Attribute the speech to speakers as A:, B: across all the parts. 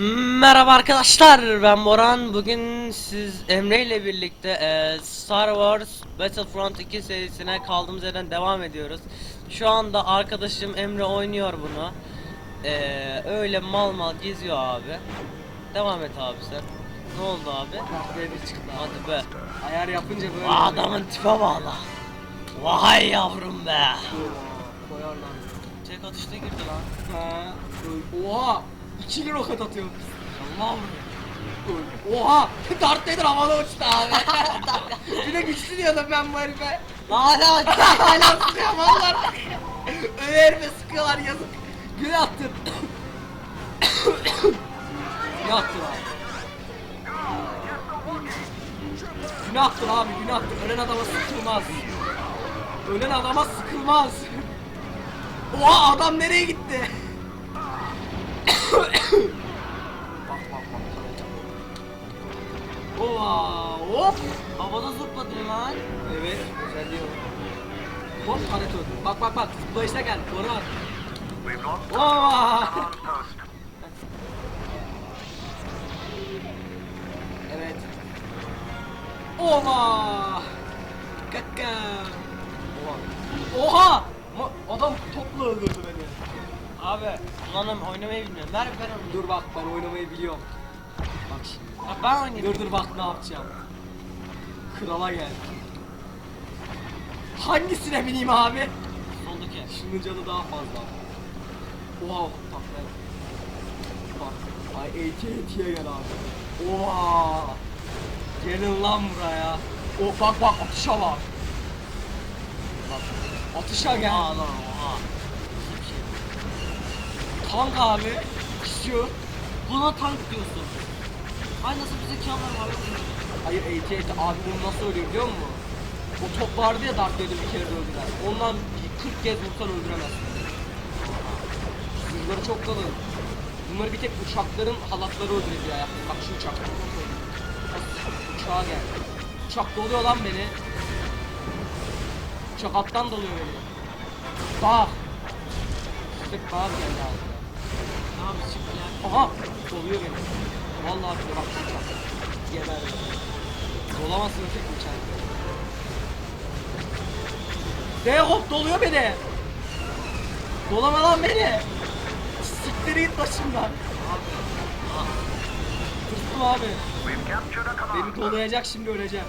A: Merhaba arkadaşlar ben Boran bugün siz Emre ile birlikte e, Star Wars Battlefront 2 serisine kaldığımız yerden devam ediyoruz. Şu anda arkadaşım Emre oynuyor bunu. E, öyle mal mal geziyor abi. Devam et abi sen. Ne oldu abi?
B: Tahtaya bir çıktı.
A: Hadi be.
B: Ayar yapınca böyle.
A: Adamın tipe bağla. Vay yavrum be.
B: Koyarlar.
A: Tek atışta girdi lan.
B: Ha. Oha. İkili roket atıyor.
A: Allah'ım.
B: Oha. Darth Vader havada uçtu abi. bir de güçlü diyordum ben bu herife.
A: Hala
B: Hala sıkıyor mallar. Öyle herife sıkıyorlar yazık. Güne attın. Güne attın abi. Güne attın abi güne attın. Ölen adama sıkılmaz. Ölen adama sıkılmaz. Oha adam nereye gitti? Bak bak bak. Oha hop.
A: havada zıpladı lan.
B: Evet, özelliği o. Hop paret öldü. Bak bak bak, zıplayışta gel. Koran. Oha. evet. Oha. Kaka. Oha. Oha. Adam topla öldürdü beni.
A: Abi kullanım oynamayı bilmiyorum. Ver ver onu.
B: Dur bak ben oynamayı biliyorum. Bak şimdi.
A: Ya ben oynayayım.
B: Dur dur bak ne yapacağım. Krala gel. Hangisine bineyim abi?
A: Soldaki.
B: Şunun canı daha fazla. Wow, bak ben. Bak, ay AT&T'ye gel abi. Oha. Gelin lan buraya. O bak bak atışa bak. Bak, atışa gel.
A: Aa lan oha.
B: Tank abi. Şu.
A: Buna tank diyorsun. Ay nasıl bir zekalar var.
B: Hayır AT&T abi bunu nasıl ölüyor biliyor musun? O top vardı ya Darth Vader bir kere de öldüler. Ondan bir 40 kez vursan öldüremezsin. Zırhları çok kalın. Bunları bir tek uçakların halatları öldürebiliyor ayakta. Bak şu uçak. Uçağa gel. Uçak doluyor lan beni. Uçak alttan doluyor beni. Bak. Sık bak geldi abi.
A: Abi çık ya.
B: Aha doluyor beni. Vallahi diyor bak uçak. Geber. Dolamazsın tek uçak. De hop doluyor beni. Dolama lan beni. Siktir git başımdan. Tırstım abi. Beni dolayacak şimdi öleceğim.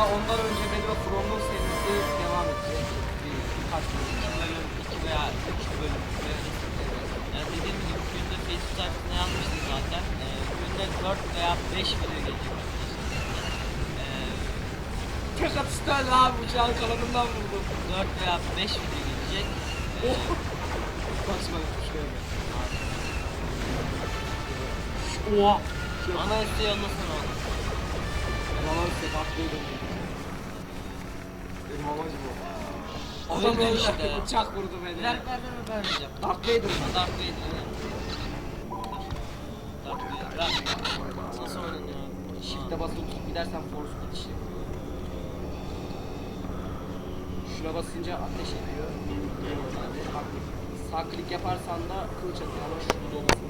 B: Ama ondan önce Medro Chrono serisi devam edecek. Bir, birkaç bölüm.
A: İki bölüm, iki veya üç bölüm. Yani dediğim gibi günde Facebook sayfasında yazmıştım zaten. Ee, günde 4 veya 5 video gelecek arkadaşlar. Ee,
B: Tek atışta öldü abi uçağın kanadından vurdum.
A: 4 veya 5 video gelecek. Ee,
B: Oh! Kaçma gel. Oha!
A: Ana üstü yollasana onu.
B: Yalan sefatlıydım. Benim amacım o. Adam
A: Öldü
B: öldü.
A: işte.
B: Uçak vurdu beni.
A: Ver ver ver vermeyeceğim.
B: Darth Vader.
A: Darth Vader'ı. Darth Vader. Ver. Nasıl oynanıyor?
B: Shift'e basılı tutup gidersen force yapıyor. Şuna basınca ateş ediyor. Yani sağ klik yaparsan da kılıç atıyor ama şu dolmasını bekliyor. Yani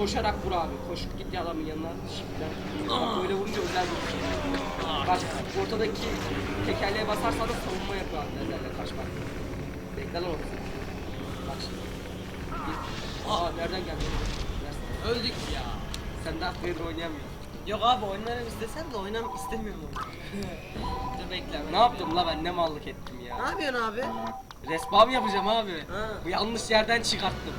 B: koşarak vur abi. Koşup git ya adamın yanına. Böyle vurunca özel bir şey. Bak ortadaki tekerleğe basarsan da savunma yapıyor abi lazerle kaçmak. Bekle lan orada. Bak şimdi. Git. Aa nereden geldi?
A: Öldük ya.
B: Sen Darth Vader oynayamıyorsun.
A: Yok abi oynarım istesem de oynam istemiyorum. Dur bekle.
B: Ne yaptım la ben ne mallık ettim
A: Ne
B: ya.
A: yapıyorsun abi?
B: Respawn yapacağım abi.
A: Ha.
B: Bu yanlış yerden çıkarttım.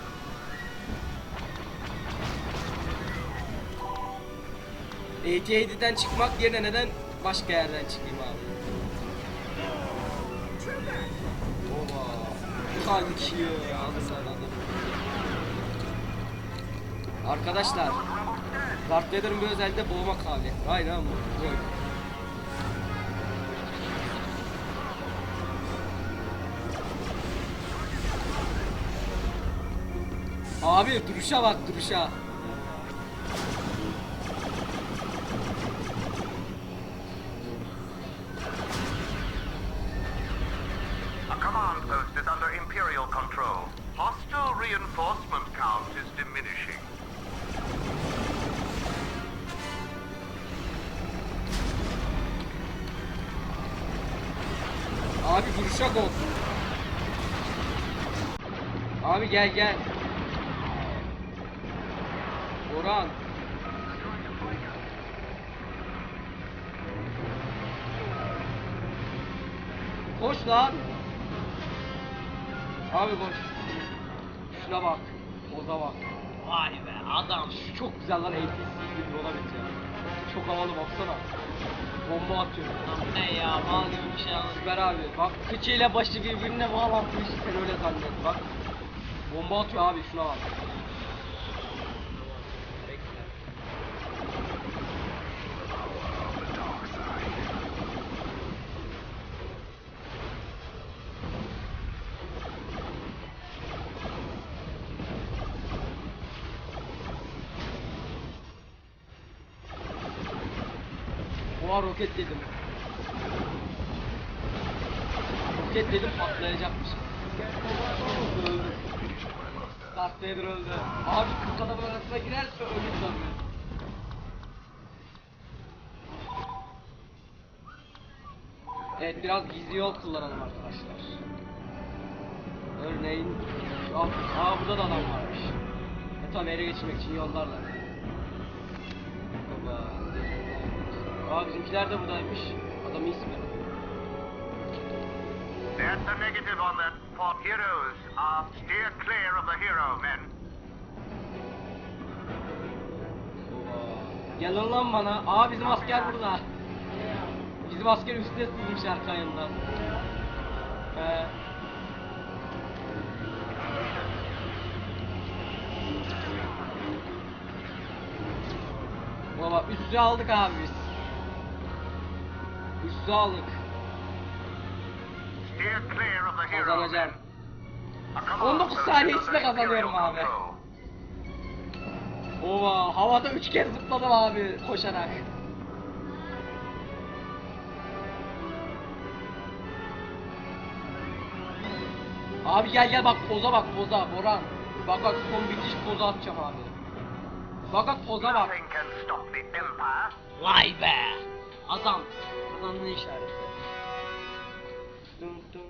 B: E, AK-7'den çıkmak yerine neden başka yerden çıkayım abi? Oba. Kalkıyor ya. Arkadaşlar. Darth Vader'ın bir özelliği de boğma kabiliyeti. Aynen bu. Böyle. Abi duruşa bak duruşa. Abi duruşa gol. Abi gel gel. Orhan. Koş lan. Abi koş. Şuna bak. Oza bak.
A: Vay be adam.
B: Şu çok güzel lan ATC gibi yola bitiyor. Çok havalı baksana. Bomba atıyor.
A: Lan ne ya mal gibi bir şey.
B: Süper abi. Bak kıçıyla başı birbirine bağlanmış. Sen öyle zannet bak. Bomba atıyor abi şuna bak. Oha roket dedim. Roket dedim patlayacakmış. Öldü. Darth Vader öldü. Abi 40 adamın arasına girerse ölür tabii. Evet biraz gizli yol kullanalım arkadaşlar. Örneğin aa burada da adam varmış. E tabi ele geçirmek için yollarlar. Aa bizimkiler de buradaymış. Adamı ismi.
C: That's a negative on that. For heroes, uh, steer clear of the hero, men.
B: Gelin lan bana. Aa bizim asker burada. Bizim asker üstüne sızmış arka yanından. Ee, Baba üstü aldık abi biz.
C: Hero,
B: Kazanacağım.
C: men. A command
B: 19
C: post
B: saniye içinde kazanıyorum abi. Ova havada üç kez zıpladım abi koşarak. Abi gel gel bak poza bak poza Boran. Bak bak son bitiş poza atacağım abi. Bak bak poza bak.
A: Vay be. Adam. Kazandığın işareti.
B: Dın dın.